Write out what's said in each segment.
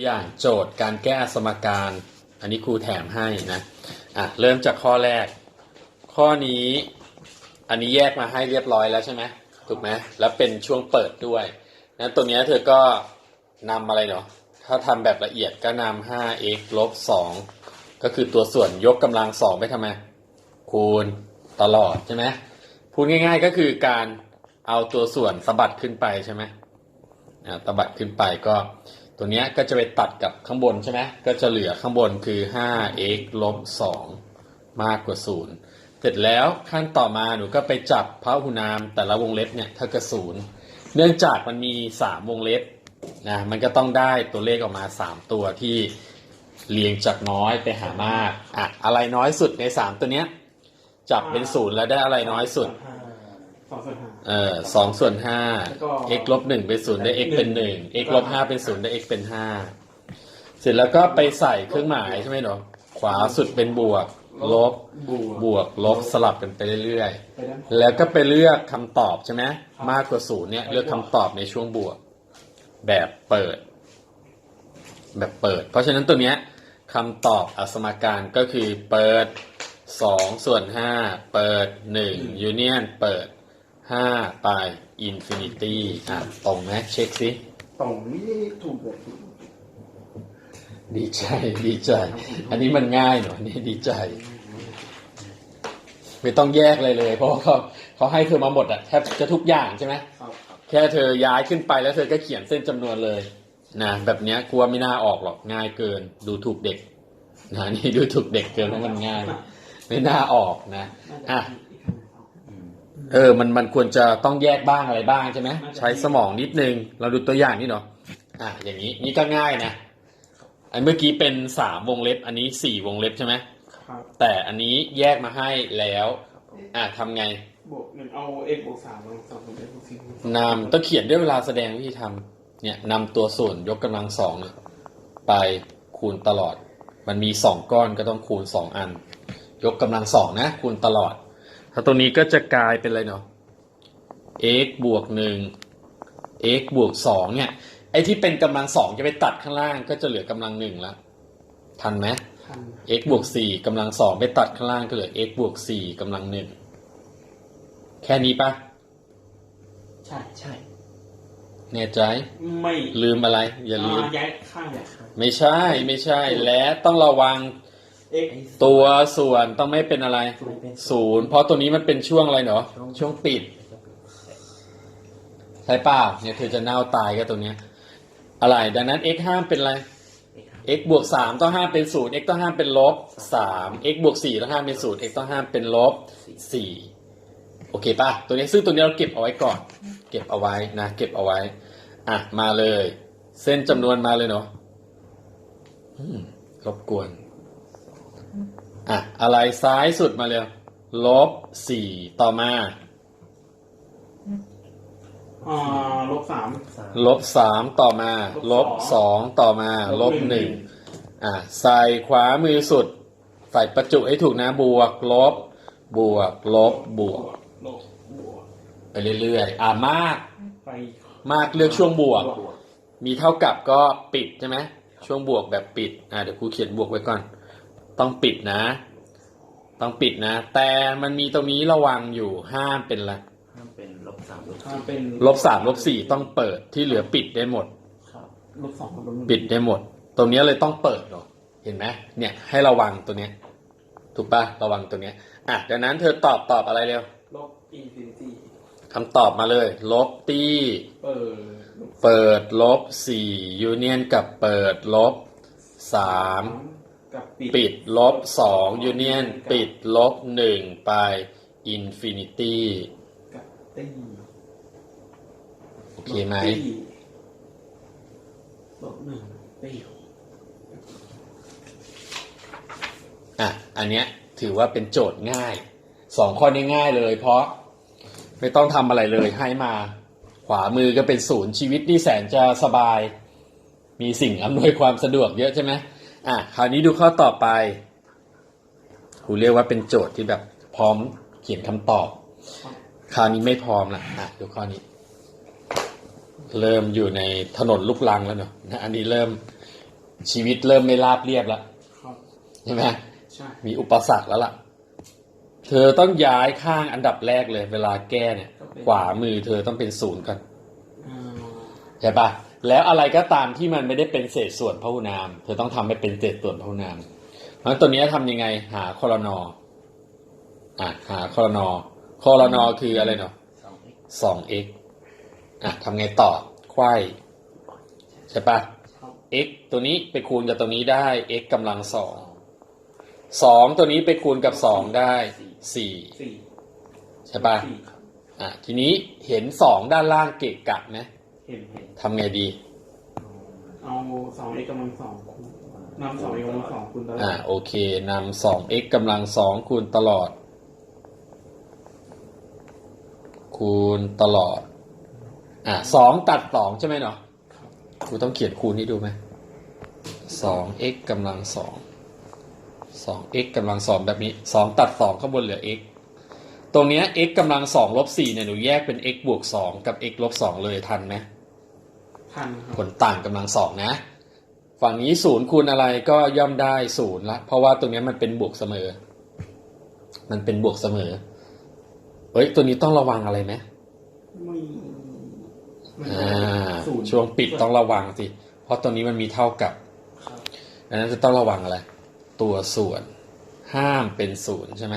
อย่างโจทย์การแก้สมการ อันนี้ครูแถมให้นะ อะเริ่มจากข้อแรก ข้อนี้อันนี้แยกมาให้เรียบร้อยแล้วใช่ไหมถูกไหมแล้วเป็นช่วงเปิดด้วยนั้นตรงนี้เธอก็นำอะไรเนาะถ้าทำแบบละเอียดก็นำ 5x ลบ 2 ก็คือตัวส่วนยกกำลังสองไปทำไม คูณตลอดใช่ไหมพูดง่าย ๆก็คือการเอาตัวส่วนสะบัดขึ้นไปใช่ไหมอ่าตะบัดขึ้นไปก็ ตัวนี้ก็จะไปตัดกับข้างบนใช่ไหมก็จะเหลือข้างบนคือ 5x ลบ 2 มากกว่า 0 เสร็จแล้วขั้นต่อมาหนูก็ไปจับพหุนามแต่ละวงเล็บเนี่ยเท่ากับศูนย์เนื่องจากมันมี 3 วงเล็บนะมันก็ต้องได้ตัวเลขออกมา 3 ตัวที่เรียงจากน้อยไปหามากอะอะไรน้อยสุดใน 3 ตัวเนี้ยจับเป็นศูนย์แล้วได้อะไรน้อยสุดสองส่วนห้า เออสองส่วนห้า x ลบหนึ่งเป็นศูนย์ได้ x เป็นหนึ่ง x ลบห้าเป็นศูนย์ได้ x เป็นห้า เสร็จแล้วก็ไปใส่เครื่องหมายใช่ไหมเนาะขวาสุดเป็นบวก ลบ บวก ลบสลับกันไปเรื่อยๆ แล้วก็ไปเลือกคำตอบใช่ไหมมากกว่าศูนย์เนี่ยเลือกคำตอบในช่วงบวก แบบเปิด แบบเปิด เพราะฉะนั้นตัวเนี้ยคำตอบอสมการก็คือเปิดสองส่วนห้าเปิดหนึ่งยูเนียนเปิด ห้าไปอินฟินิตี้อะตรงไหมเช็คสิตรงนี้ถูกเลยดีใจดีใจ อันนี้มันง่ายหน่อยอันนี่ดีใจ ไม่ต้องแยกเลยเลย เพราะว่าเขาเขาให้เธอมาหมดอะแทบจะทุกอย่างใช่ไหมครับครับแค่เธอย้ายขึ้นไปแล้วเธอก็เขียนเส้นจำนวนเลยนะแบบเนี้ยกลัวไม่น่าออกหรอกง่ายเกิน ดูถูกเด็กนะนี่ดูถูกเด็กเกินเพราะมันง่าย ไม่น่าออกนะอะ เออ มันมันควรจะต้องแยกบ้างอะไรบ้างใช่ไหมใช้สมองนิดนึง เราดูตัวอย่างนี่เนาะอะอย่างนี้นี่ก็ง่ายนะอันเมื่อกี้เป็นสามวงเล็บ อันนี้สี่วงเล็บใช่ไหมครับแต่อันนี้แยกมาให้แล้ว อะทำไงบวกหนึ่งเอา x บวกสามลงสองบวก x บวกสี่นำต้องเขียนด้วยเวลาแสดงวิธีทำเนี่ยนำตัวส่วนยกกำลังสองเนี่ยไปคูณตลอด มันมีสองก้อนก็ต้องคูณสองอัน ยกกำลังสองนะ คูณตลอด ถ้าตรงนี้ก็จะกลายเป็นอะไรเนาะ x บวกหนึ่ง x บวกสองเนี่ย ไอ้ที่เป็นกำลังสองจะไปตัดข้างล่าง ก็จะเหลือกำลังหนึ่งแล้วทันไหมพัน x บวกสี่กำลังสองไปตัดข้างล่างก็เหลือ x บวกสี่กำลังหนึ่ง แค่นี้ปะ ใช่ใช่แน่ใจ ไม่ลืมอะไร อย่าลืมย้ายข้างเนี่ยไม่ใช่ไม่ใช่ และต้องระวัง x ตัวส่วนต้องไม่เป็นอะไรศูนย์เพราะตัวนี้มันเป็นช่วงอะไรเนาะช่วงปิดใช่เปล่าเนี่ยเธอจะเน่าตายกับตัวเนี้ย อะไร ดังนั้น x ห้ามเป็นอะไร x บวกสามต้องห้ามเป็นศูนย์ x ต้องห้ามเป็นลบสาม x บวกสี่ต้องห้ามเป็นศูนย์ x ต้องห้ามเป็นลบสี่โอเคป่ะตัวนี้ซึ่งตัวนี้เราเก็บเอาไว้ก่อน เก็บเอาไว้นะ เก็บเอาไว้ อะ มาเลย เส้นจำนวนมาเลยเนาะอืมรบกวน อะ อะไรซ้ายสุดมาเร็วลบสี่ต่อมา อ่าลบสาม ลบสามต่อมาลบสองต่อมาลบหนึ่งอะ ใส่ขวามือสุด ใส่ประจุให้ถูกนะ บวก ลบ บวก ลบ บวก ลบบวกไปเรื่อยๆ อะ มาก ไปมากเลือกช่วงบวก มีเท่ากับก็ปิดใช่ไหมช่วงบวกแบบปิด อะ เดี๋ยวครูเขียนบวกไว้ก่อน ต้องปิดนะ ต้องปิดนะ แต่มันมีตรงนี้ระวังอยู่ห้ามเป็นอะไรห้ามเป็นลบสามลบถ้าสี่เป็นลบสามลบสี่ต้องเปิดที่เหลือปิดได้หมด ครับลบสองกับลบหนึ่งปิดได้หมด ตรงเนี้ยเลยต้องเปิดหรอเห็นไหมเนี่ย ให้ระวังตัวเนี้ย ถูกปะระวังตัวเนี้ย อะดังนั้นเธอตอบตอบอะไรเร็วลบอินฟินิตี้คำตอบมาเลย ลบตีเปิดลบเปิดลบสี่ยูเนียนกับเปิดลบสาม กับปิดปิดลบสองยูเนียนปิดลบหนึ่งไปอินฟินิตี้กับตี้โอเคไหมตี้ลบหนึ่งตี้อะ อันเนี้ยถือว่าเป็นโจทย์ง่ายสองข้อนี้ง่ายเลย เพราะไม่ต้องทำอะไรเลยให้มา ขวามือก็เป็นศูนย์ชีวิตนี่แสนจะสบาย มีสิ่งอำนวยความสะดวกเยอะใช่ไหม อะคราวนี้ดูข้อต่อไปครูเรียกว่าเป็นโจทย์ที่แบบพร้อมเขียนคำตอบ คราวนี้ไม่พร้อมละอะดูข้อนี้ เริ่มอยู่ในถนนลูกลังแล้วเนาะนะอันนี้เริ่มชีวิตเริ่มไม่ราบเรียบแล้วครับใช่ไหมใช่มีอุปสรรคแล้วล่ะ เธอต้องย้ายข้างอันดับแรกเลย เวลาแก้เนี่ย ขวามือเธอต้องเป็นศูนย์ก่อนอ่าใช่ปะ แล้วอะไรก็ตามที่มันไม่ได้เป็นเศษส่วนพหุนาม เธอต้องทำให้เป็นเศษส่วนพหุนามเพราะตัวนี้ยทำยังไง หาคอรนออะหาคอรนอคอรนอคืออะไรเนาะสอง x อะทำไงต่อไขว้ใช่ปะ x ตัวนี้ไปคูณกับตัวนี้ได้ x กำลังสองสองตัวนี้ไปคูณกับสองได้สี่ใช่ปะอะทีนี้เห็นสองด้านล่างเกะกะไหม ห็นเห็นทำไงดี เอาสองเอกกำลังสองคูณนำสองเอกกำลังสองคูณตลออ่าดโอเคนำสอง x กำลังสองคูณตลอด คูณตลอด อ่าสองตัดสองใช่ไหมเนาะครับครูต้องเขียนคูณให้ดูไหมสอง x กำลังสองสอง x กำลังสองแบบนี้สองตัดสองข้างบนเหลือ x ตรงเนี้ย x กำลังสองลบสี่เนี่ยหนูแยกเป็น x บวกสองกับ x ลบสองเลยทันไหม พันคผรับลต่างกำลังสองนะ ฝั่งนี้ศูนย์คูณอะไรก็ย่อมได้ศูนย์ละ เพราะว่าตรงนี้มันเป็นบวกเสมอ มันเป็นบวกเสมอ เฮ้ย ตัวนี้ต้องระวังอะไรไหมไม่ไม่อ่าศูนย์ช่วงปิดต้องระวังสิ เพราะตัวนี้มันมีเท่ากับครับดังนั้นจะต้องระวังอะไร ตัวส่วน ห้ามเป็นศูนย์ใช่ไหม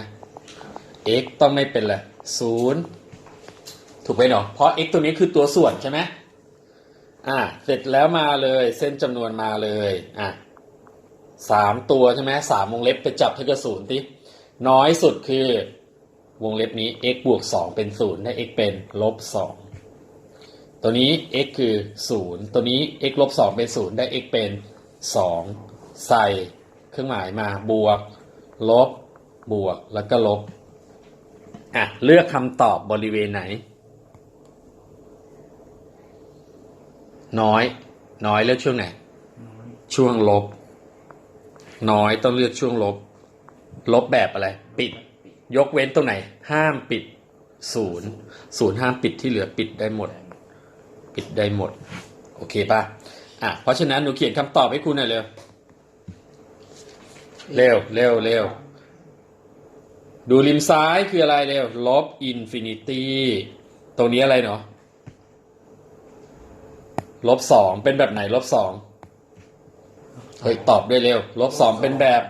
x ต้องไม่เป็นอะไรศูนย์ถูกไหมเนาะเพราะ x ตัวนี้คือตัวส่วนใช่ไหม อ่าเสร็จแล้วมาเลย เส้นจำนวนมาเลยอะสามตัวใช่ไหมสามวงเล็บไปจับเท่ากับศูนย์ที่น้อยสุดคือวงเล็บนี้ x บวกสองเป็นศูนย์ได้ x เป็นลบสองตัวนี้ x คือศูนย์ตัวนี้ x ลบสองเป็นศูนย์ได้ x เป็นสองใส่เครื่องหมายมาบวก ลบ บวกแล้วก็ลบ อะ เลือกคำตอบบริเวณไหน น้อย น้อยเลือกช่วงไหน ช่วงลบ น้อยต้องเลือกช่วงลบ ลบแบบอะไร ปิด ยกเว้นตรงไหน ห้ามปิดศูนย์ศูนย์ห้ามปิดที่เหลือปิดได้หมด ปิดได้หมด โอเคป่ะอะเพราะฉะนั้นหนูเขียนคำตอบให้คุณหน่อยเร็วเร็วเร็วเร็วดูริมซ้ายคืออะไรเร็วลบอินฟินิตี้ตรงนี้อะไรเนาะ ลบสองเป็นแบบไหนลบสองเฮ้ยตอบด้วยเร็วลบสองเป็นแบบ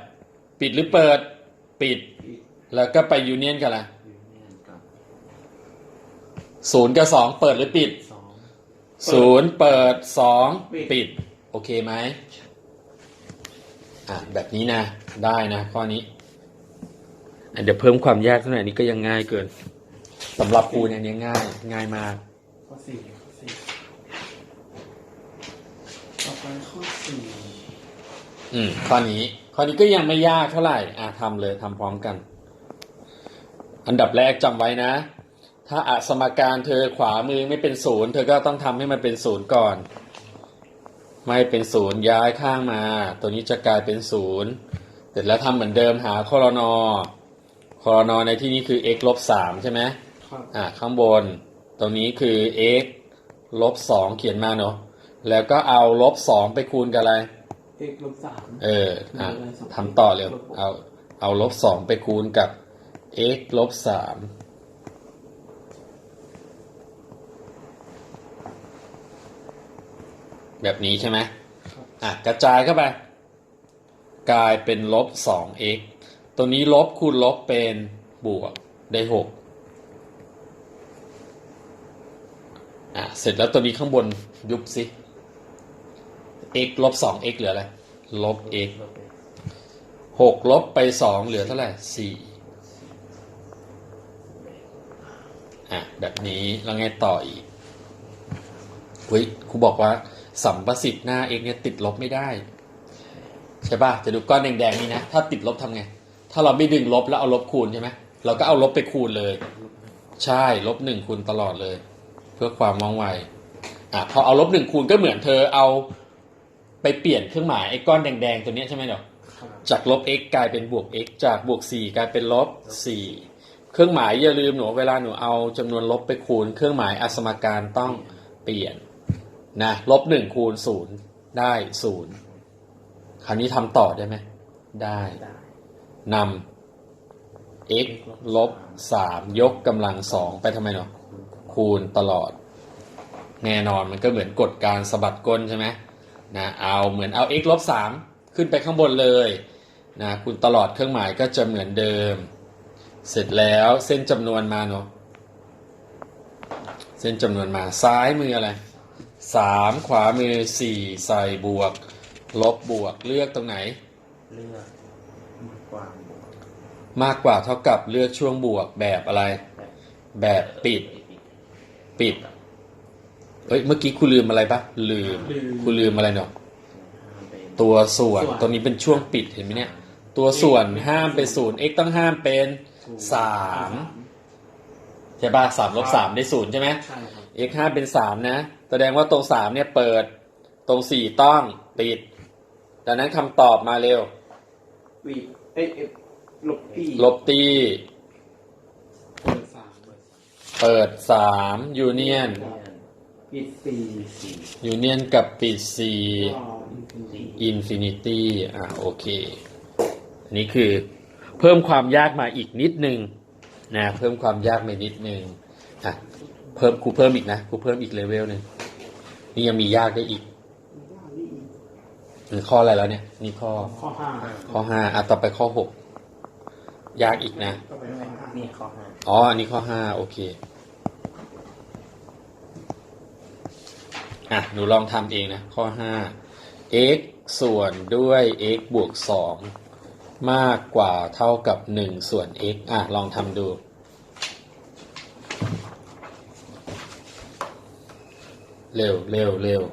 ปิดหรือเปิด ปิดอีกแล้วก็ไปยูเนียนกันละยูเนียนกับศูนย์กับสองเปิดหรือปิดสองศูนย์เปิดสองปิด โอเคไหมอะแบบนี้นะ ได้นะข้อนี้อะเดี๋ยวเพิ่มความยากสักหน่อยนี้ก็ยังง่ายเกินสำหรับครูเนี่ยเนี่ยง่าย ง่ายมากข้อสี่ข้อสี่ต่อไปข้อสี่ อืมข้อนี้ ข้อนี้ก็ยังไม่ยากเท่าไหร่ อะทำเลยทำพร้อมกัน อันดับแรกจำไว้นะ ถ้าอะสมการเธอขวามือไม่เป็นศูนย์เธอก็ต้องทำให้มันเป็นศูนย์ก่อน ไม่เป็นศูนย์ย้ายข้างมา ตัวนี้จะกลายเป็นศูนย์เสร็จแล้วทำเหมือนเดิมหาคอรนอคอรนอในที่นี้คือ x ลบสามใช่ไหมครับอะข้างบน ตรงนี้คือ x ลบสองเขียนมาเนาะแล้วก็เอาลบสองไปคูณกับอะไร เอกลบสามเอออะทำต่อเร็วเอาเอาลบสองไปคูณกับ x ลบสามแบบนี้ใช่ไหมครับอะกระจายเข้าไป กลายเป็นลบสอง x ตัวนี้ลบคูณลบเป็นบวกได้หกอะเสร็จแล้วตัวนี้ข้างบนยุบสิ x ลบสอง x เหลืออะไรลบ x ลบ x หกลบไปสองเหลือเท่าไหร่สี่อะ แบบนี้แล้วไงต่ออีกเฮ้ยครูบอกว่าสัมประสิทธิ์หน้า x เนี่ยติดลบไม่ได้ ใช่ป่ะ จะดูก้อนแดงๆนี่นะ ถ้าติดลบทำไง ถ้าเราไม่ดึงลบแล้วเอาลบคูณใช่ไหมเราก็เอาลบไปคูณเลย ใช่ลบหนึ่งคูณตลอดเลย เพื่อความว่องไวอะพอเอาลบหนึ่งคูณก็เหมือนเธอเอา ไปเปลี่ยนเครื่องหมายไอ้ก้อนแดงๆตัวเนี้ยใช่ไหมเนาะครับจากลบ x กลายเป็นบวก x จากบวก 4 กลายเป็นลบ 4 เครื่องหมายอย่าลืมหนูเวลาหนูเอาจำนวนลบไปคูณ เครื่องหมายอสมการต้องเปลี่ยนนะลบ 1 คูณ 0 ได้ 0 คราวนี้ทำต่อได้ไหมได้ได้นำ x ลบสามยกกำลังสองไปทำไมเนาะคูณตลอด แน่นอนมันก็เหมือนกฎการสะบัดก้นใช่ไหม นะเอาเหมือนเอา x ลบสามขึ้นไปข้างบนเลยนะคูณตลอดเครื่องหมายก็จะเหมือนเดิม เสร็จแล้วเส้นจำนวนมาเนาะเส้นจำนวนมาซ้ายมืออะไรสามขวามือสี่ใส่บวก ลบบวกเลือกตรงไหน เลือกมากกว่ามากกว่าเท่ากับเลือกช่วงบวกแบบอะไร แบบปิด ปิด เอ้ยเมื่อกี้คุณลืมอะไรปะลืมคุณลืมอะไรเนาะตัวส่วนตรงนี้เป็นช่วงปิดเห็นไหมเนี่ย ตัวส่วนห้ามเป็นศูนย์ x ต้องห้ามเป็นสามใช่ปะสามลบสามได้ศูนย์ใช่ไหมใช่ครับ x ห้ามเป็นสามนะ แสดงว่าตรงสามเนี่ยเปิดตรงสี่ต้องปิด ดังนั้นคำตอบมาเร็ววีเอ้ยเอ้ยลบปีลบตีเปิดสามเปิดสามยูเนียน ปิดสี่สี่ยูเนียนกับปิดสี่ก็อินฟินิตี้อินฟินิตี้อ่าโอเคอันนี้คือเพิ่มความยากมาอีกนิดนึงนะเพิ่มความยากมานิดนึงอะเพิ่มครูเพิ่มอีกนะครูเพิ่มอีกเลเวลหนึ่งนี่ยังมียากได้อีกหรือข้ออะไรแล้วเนี่ย นี่ข้อข้อห้าข้อห้าอะต่อไปข้อหกยากอีกนะก็ไปข้อห้านี่ข้อห้าอ๋ออันนี้ข้อห้าโอเค อะ หนูลองทำเองนะ ข้อห้า x ส่วนด้วย x บวกสองมากกว่าเท่ากับหนึ่งส่วน x อะ ลองทำดูเร็วเร็วเร็ว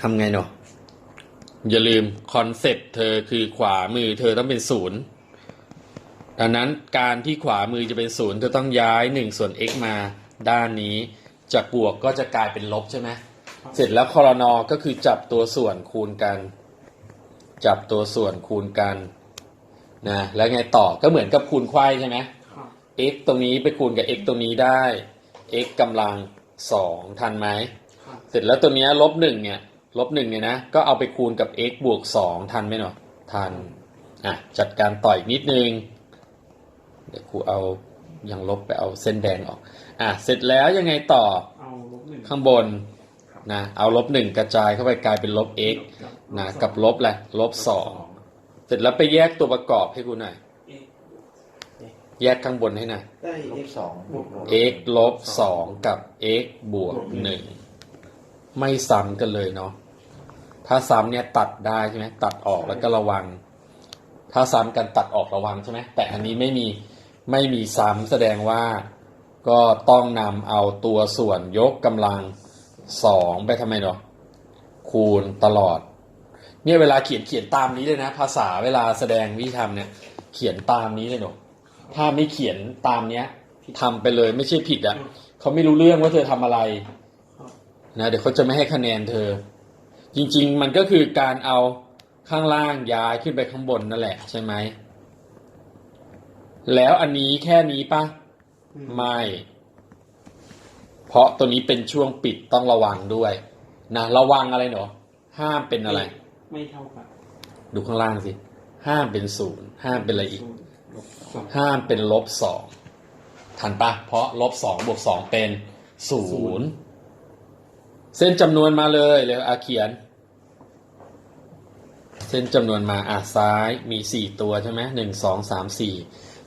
ทำไงเนาะอย่าลืมคอนเซ็ปต์เธอคือขวามือเธอต้องเป็นศูนย์ดังนั้นการที่ขวามือจะเป็นศูนย์เธอต้องย้ายหนึ่งส่วน x มาด้านนี้ จากบวกก็จะกลายเป็นลบใช่ไหมเสร็จแล้วคอรนอก็คือจับตัวส่วนคูณกัน จับตัวส่วนคูณกันนะแล้วไงต่อก็เหมือนกับคูณไขว้ใช่ไหมครับ x ตรงนี้ไปคูณกับ x ตรงนี้ได้ x กำลังสองทันไหมครับเสร็จแล้วตัวเนี้ยลบหนึ่งเนี่ย ลบหนึ่งเนี่ยนะ ก็เอาไปคูณกับ x บวกสองทันไหมเนาะทันอะจัดการต่ออีกนิดนึง เดี๋ยวครูเอายังลบไปเอาเส้นแดงออก อะเสร็จแล้วยังไงต่อเอาลบหนึ่งข้างบนนะเอาลบหนึ่งกระจายเข้าไปกลายเป็นลบ x นะกับลบแหละไรลบสองเสร็จแล้วไปแยกตัวประกอบให้กูหน่อยแยกข้างบนให้หน่อยได้ x สอง x ลบสองกับ x บวกหนึ่ง ไม่ซ้ำกันเลยเนาะถ้าซ้ำเนี่ยตัดได้ใช่ไหมตัดออกแล้วก็ระวัง ถ้าซ้ำกันตัดออกระวังใช่ไหมแต่อันนี้ไม่มีไม่มีซ้ำแสดงว่าก็ต้องนำเอาตัวส่วนยกกำลังสองไปทำไมเนาะคูณตลอด เนี่ยเวลาเขียนเขียนตามนี้เลยนะ ภาษาเวลาแสดงวิธีทำเนี่ย เขียนตามนี้เลยเนาะถ้าไม่เขียนตามเนี้ยทำไปเลยไม่ใช่ผิดอะ่ะเขาไม่รู้เรื่องว่าเธอทำอะไร นะเดี๋ยวเขาจะไม่ให้คะแนนเธอ จริง ๆ มันก็คือการเอาข้างล่างย้ายขึ้นไปข้างบนนั่นแหละใช่ไหม แล้วอันนี้แค่นี้ปะอืไม่ เพราะตัวนี้เป็นช่วงปิดต้องระวังด้วยนะระวังอะไรเนาะห้ามเป็นอะไร ไม่เท่ากันดูข้างล่างสิ ห้ามเป็นศูนย์ห้ามเป็นอะไรอีกลบสองห้ามเป็นลบสองทันปะเพราะลบสองบวกสองเป็นศูนย์ เส้นจำนวนมาเลยเร็วอาเขียน เส้นจำนวนมาอะซ้ายมีสี่ตัวใช่ไหมหนึ่งสองสามสี่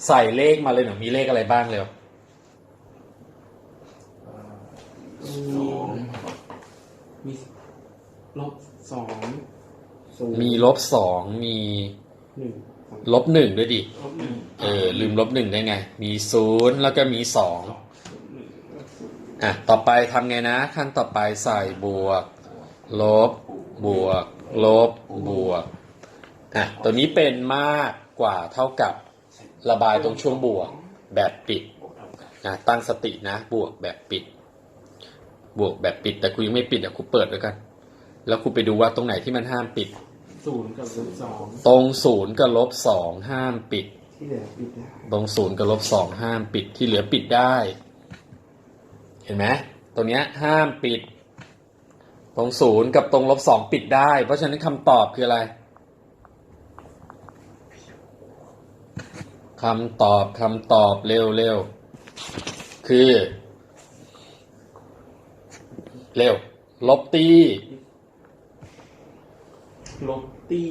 ใส่เลขมาเลยหนูมีเลขอะไรบ้างเร็วมีมีลบสองศูนย์มีลบสองมีหนึ่งสองลบหนึ่งด้วยดิ ลบหนึ่งเออลืมลบหนึ่งได้ไง มีศูนย์แล้วก็มีสอง สองหนึ่งลบศูนย์ อะ ต่อไปทำไงนะ ขั้นต่อไปใส่บวก ลบ บวก ลบ บวก อะ ตัวนี้เป็นมากกว่าเท่ากับระบายตรงช่วงบวกแบบปิดนะตั้งสตินะ บวกแบบปิด บวกแบบปิด แต่กูยังไม่ปิดอะกูเปิดแล้วกัน แล้วกูไปดูว่าตรงไหนที่มันห้ามปิด ศูนย์กับลบสองตรงศูนย์กับลบสองห้ามปิด ที่เหลือปิดได้ ตรงศูนย์กับลบสองห้ามปิดที่เหลือปิดได้ เห็นไหมตรงเนี้ยห้ามปิด ตรงศูนย์กับตรงลบสองปิดได้ เพราะฉะนั้นคำตอบคืออะไรคำตอบคำตอบเร็วเร็วคือ เร็ว ลบตีลบตี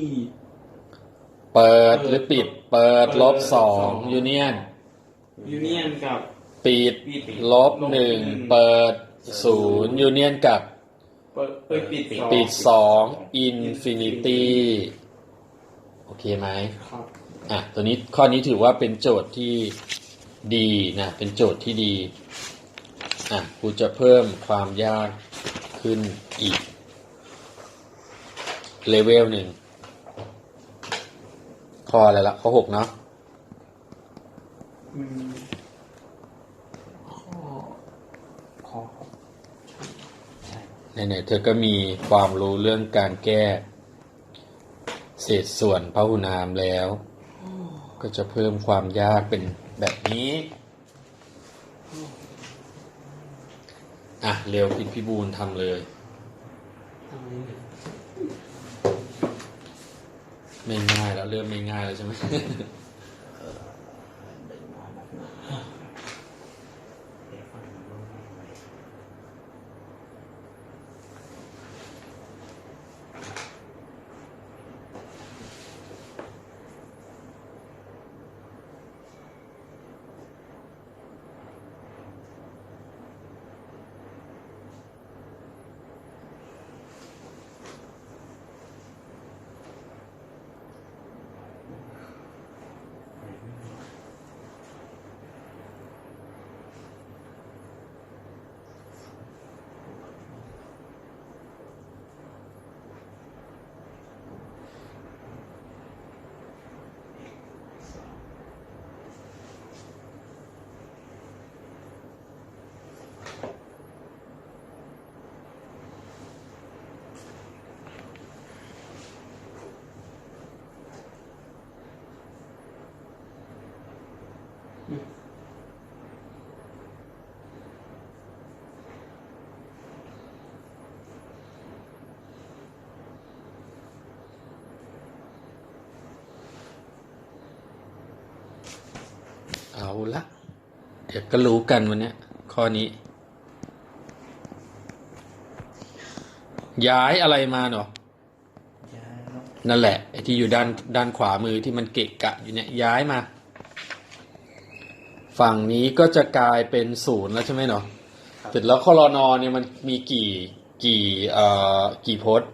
เปิดหรือปิด เปิดลบสองยูเนียนยูเนียนกับ ปิดปิด ลบหนึ่งเปิดศูนย์ยูเนียนกับ เปิดเปิดปิดสองปิดสองอินฟินิตี้โอเคไหมครับอะตัวนี้ข้อนี้ถือว่าเป็นโจทย์ที่ดีนะ เป็นโจทย์ที่ดีอะกูจะเพิ่มความยากขึ้นอีกเลเวลหนึ่งข้ออะไรละข้อหกเนาะ อืมข้อข้อ ไหนๆเธอก็มีความรู้เรื่องการแก้ เศษส่วนพหุนามแล้ว ก็จะเพิ่มความยากเป็นแบบนี้ อะ เร็วพิพิบูลทำเลยทำไมเนี่ยไม่ง่ายแล้วเริ่มไม่ง่ายแล้วใช่ไหม ละเดี๋ยวก็รู้กันวันนี้ข้อนี้ ย้ายอะไรมาเนาะนั่นแหละไอ้ที่อยู่ด้านด้านขวามือที่มันเกะกะอยู่เนี่ยย้ายมา ฝั่งนี้ก็จะกลายเป็นศูนย์แล้วใช่ไหมเนาะเสร็จแล้วคอรนอเนี่ยมันมีกี่กี่เอ่อกี่พจน์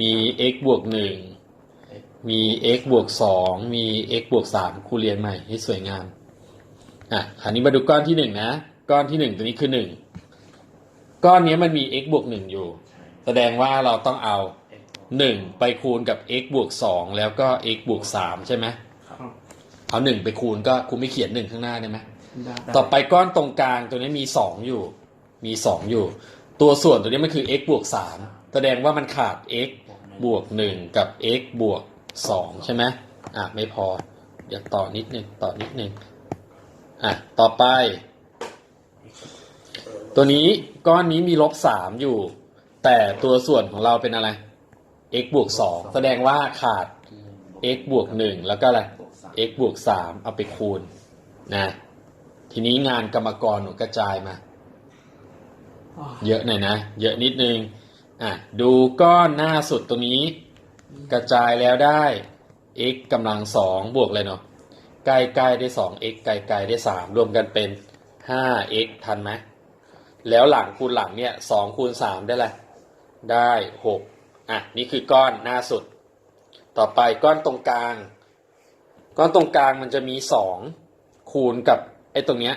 มี x บวกหนึ่งมี x บวกสองมี x บวกสามครูเรียนใหม่ให้สวยงาม อะคราวนี้มาดูก้อนที่หนึ่งนะ ก้อนที่หนึ่งตัวนี้คือหนึ่งก้อนนี้มันมี x บวกหนึ่งอยู่ แสดงว่าเราต้องเอาเอ็กซ์หนึ่งไปคูณกับ x บวกสองแล้วก็ x บวกสามใช่ไหมครับเอาหนึ่งไปคูณก็คูณไม่เขียนหนึ่งข้างหน้าได้ไหมได้ต่อไปก้อนตรงกลางตัวนี้มีสองอยู่ มีสองอยู่ ตัวส่วนตัวนี้มันคือ x บวกสามแสดงว่ามันขาด x บวกหนึ่งกับ x บวกสองใช่ไหมอะไม่พอ เดี๋ยวต่อนิดนึงต่อนิดนึง อะ ต่อไป ตัวนี้ก้อนนี้มีลบสามอยู่ แต่ตัวส่วนของเราเป็นอะไร x บวกสองแสดงว่าขาด x บวกหนึ่งแล้วก็อะไร x บวกสามเอาไปคูณนะทีนี้งานกรรมกรหนูกระจายมาอ่าเยอะหน่อยนะ เยอะนิดนึง อะ ดูก้อนหน้าสุดตรงนี้ กระจายแล้วได้ x กำลังสองบวกเลยเนาะ ใกล้ใกล้ๆได้สอง x ไกลไกลๆได้สามรวมกันเป็นห้า x ทันไหมแล้วหลังคูณหลังเนี่ยสองคูณสามได้ละไรได้หกอะ นี่คือก้อนหน้าสุด ต่อไปก้อนตรงกลาง ก้อนตรงกลางมันจะมีสองคูณกับไอ้ตรงเนี้ย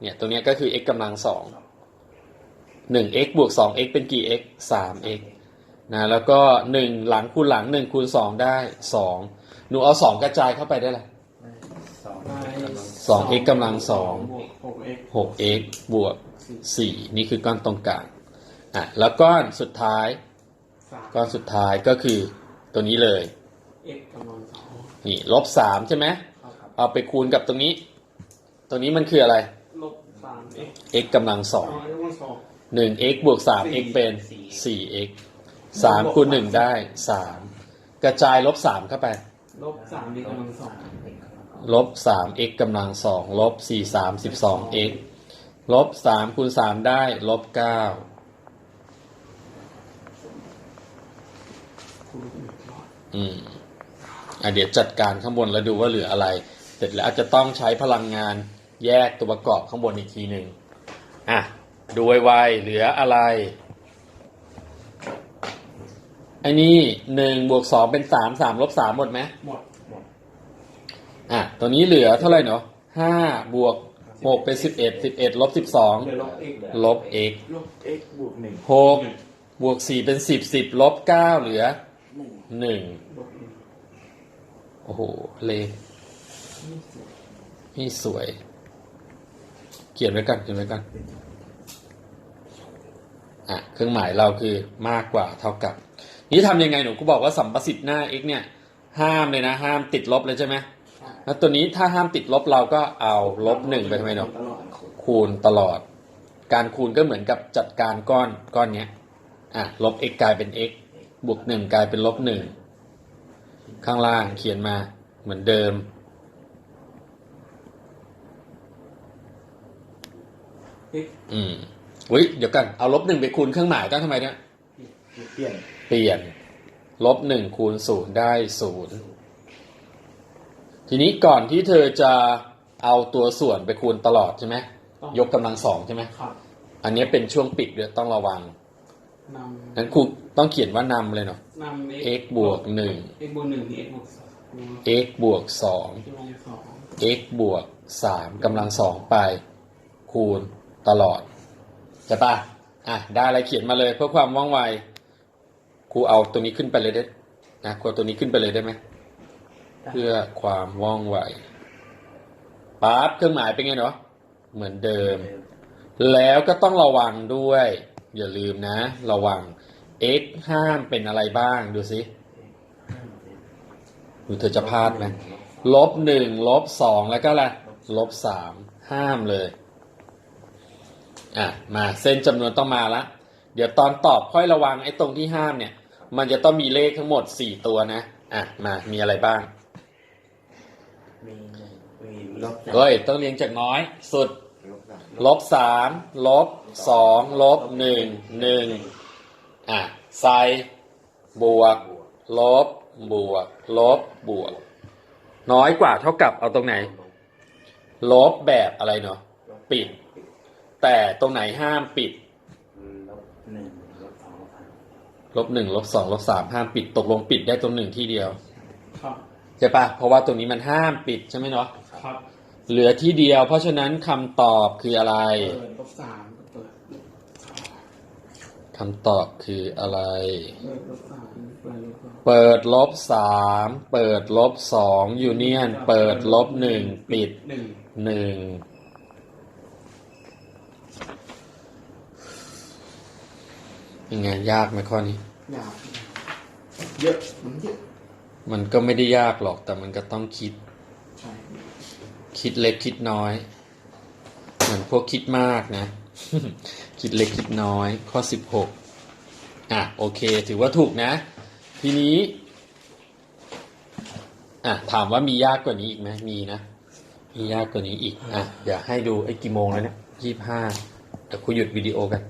เนี่ยตรงเนี้ยก็คือ x กำลังสองหนึ่ง x บวกสอง x เป็นกี่ x สาม x นะ แล้วก็หนึ่งหลังคูณหลังหนึ่งคูณสองได้สองหนูเอาสองกระจายเข้าไปได้ละสองได้ สอง x กำลังสองบวกหก x หก x บวกสี่นี่คือก้อนตรงกลางอะแล้วก้อนสุดท้ายสามก้อนสุดท้ายก็คือตัวนี้เลย x กำลังสองนี่ลบสามใช่ไหมครับเอาไปคูณกับตรงนี้ ตรงนี้มันคืออะไร ลบสาม x x กำลังสองอ๋อ x กำลังสองหนึ่ง x บวกสาม x เป็นสี่ x สามคูณหนึ่งได้สามกระจายลบสามเข้าไป ลบสาม x กำลังสอง ลบสาม x กำลังสองลบสี่สามสิบสอง x ลบสามคูณสามได้ลบเก้าอยอืมอะเดี๋ยวจัดการข้างบนแล้วดูว่าเหลืออะไร เสร็จแล้วอาจจะต้องใช้พลังงานแยกตัวประกอบข้างบนอีกทีหนึ่งอะ ดูไวๆเหลืออะไรไอ้นี่หนึ่งบวกสองเป็นสามสามลบสามหมดไหมหมด อะตัวนี้เหลือเท่าไหร่เนาะห้าบวกหกเป็นสิบเอ็ดสิบเอ็ดลบสิบสองเหลือลบ x ลบ x ลบ x บวกหนึ่งหกบวกสี่เป็นสิบสิบลบเก้าเหลือหนึ่งหนึ่งลบ x โอ้โหเลขนี่สวย เขียนไว้กันเขียนไว้กันอะเครื่องหมายเราคือมากกว่าเท่ากับ นี่ทำยังไงหนูก็บอกว่าสัมประสิทธิ์หน้า x เนี่ย ห้ามเลยนะ ห้ามติดลบเลยใช่ไหม แล้วตัวนี้ถ้าห้ามติดลบเราก็เอาลบหนึ่งไปทำไมเนาะตลอดคนคูณตลอด การคูณก็เหมือนกับจัดการก้อนก้อนเนี้ยอะลบ x กลายเป็น x บวกหนึ่งกลายเป็นลบหนึ่งข้างล่างเขียนมาเหมือนเดิม x อืมอุ้ยเดี๋ยวกันเอาลบหนึ่งไปคูณเครื่องหมายก็ทำไมเนี่ยเปลี่ยน เปลี่ยน ลบหนึ่งคูณศูนย์ได้ศูนย์ ทีนี้ก่อนที่เธอจะเอาตัวส่วนไปคูณตลอดใช่ไหมต้องยกกำลังสองใช่ไหมครับอันนี้เป็นช่วงปิดด้วยต้องระวังนำนั้นครูต้องเขียนว่านำเลยเนาะนำ x บวกหนึ่ง x บวกหนึ่งนี่ x บวกสอง x บวกสอง x บวกสอง x บวกสามกำลังสองไป คูณตลอดใช่ปะอะได้อะไรเขียนมาเลยเพื่อความว่องไวครูเอาตัวนี้ขึ้นไปเลยได้นะครูเอาตัวนี้ขึ้นไปเลยได้ไหม เพื่อความว่องไวปั๊บเครื่องหมายเป็นไงเนาะเหมือนเดิม แล้วก็ต้องระวังด้วย อย่าลืมนะ ระวัง x ห้ามเป็นอะไรบ้างดูสิดูเธอจะพลาดไหมลบหนึ่งลบสองแล้วก็อะไรลบสามห้ามเลย อะ มาเส้นจำนวนต้องมาละ เดี๋ยวตอนตอบค่อยระวังไอ้ตรงที่ห้ามเนี่ย มันจะต้องมีเลขทั้งหมดสี่ตัวนะ อะ มามีอะไรบ้าง มีหนึ่งมีลบเฮ้ย ต้องเรียงจากน้อย สุด ลบสามลบสามลบสองลบหนึ่งหนึ่งอะใส่บวก ลบบวก ลบบวก น้อยกว่าเท่ากับเอาตรงไหน ลบแบบอะไรเนาะปิด แต่ตรงไหนห้ามปิด ลบหนึ่งลบสองลบสามลบหนึ่งลบสองลบสามห้ามปิดตกลงปิดได้ตรงหนึ่งที่เดียวครับใช่ปะเพราะว่าตรงนี้มันห้ามปิดใช่ไหมเนาะครับเหลือที่เดียว เพราะฉะนั้นคำตอบคืออะไรเปิดลบสามเปิดคำตอบคืออะไร เปิดลบสามเปิดลบสองเปิดลบสามเปิดลบสองยูเนียน เปิดลบหนึ่งปิดหนึ่งหนึ่งยังไงยากไหมข้อนี้ ยาวเยอะมันเยอะ มันก็ไม่ได้ยากหรอกแต่มันก็ต้องคิดใช่คิดเล็กคิดน้อย เหมือนพวกคิดมากนะ คิดเล็กคิดน้อย ข้อสิบหกอะโอเค ถือว่าถูกนะ ทีนี้อะถามว่ามียากกว่านี้อีกไหมมีนะ มียากกว่านี้อีกอะเดี๋ยวให้ดูไอ้กี่โมงแล้วเนี่ยยี่ห้าเดี๋ยวครูหยุดวิดีโอกัน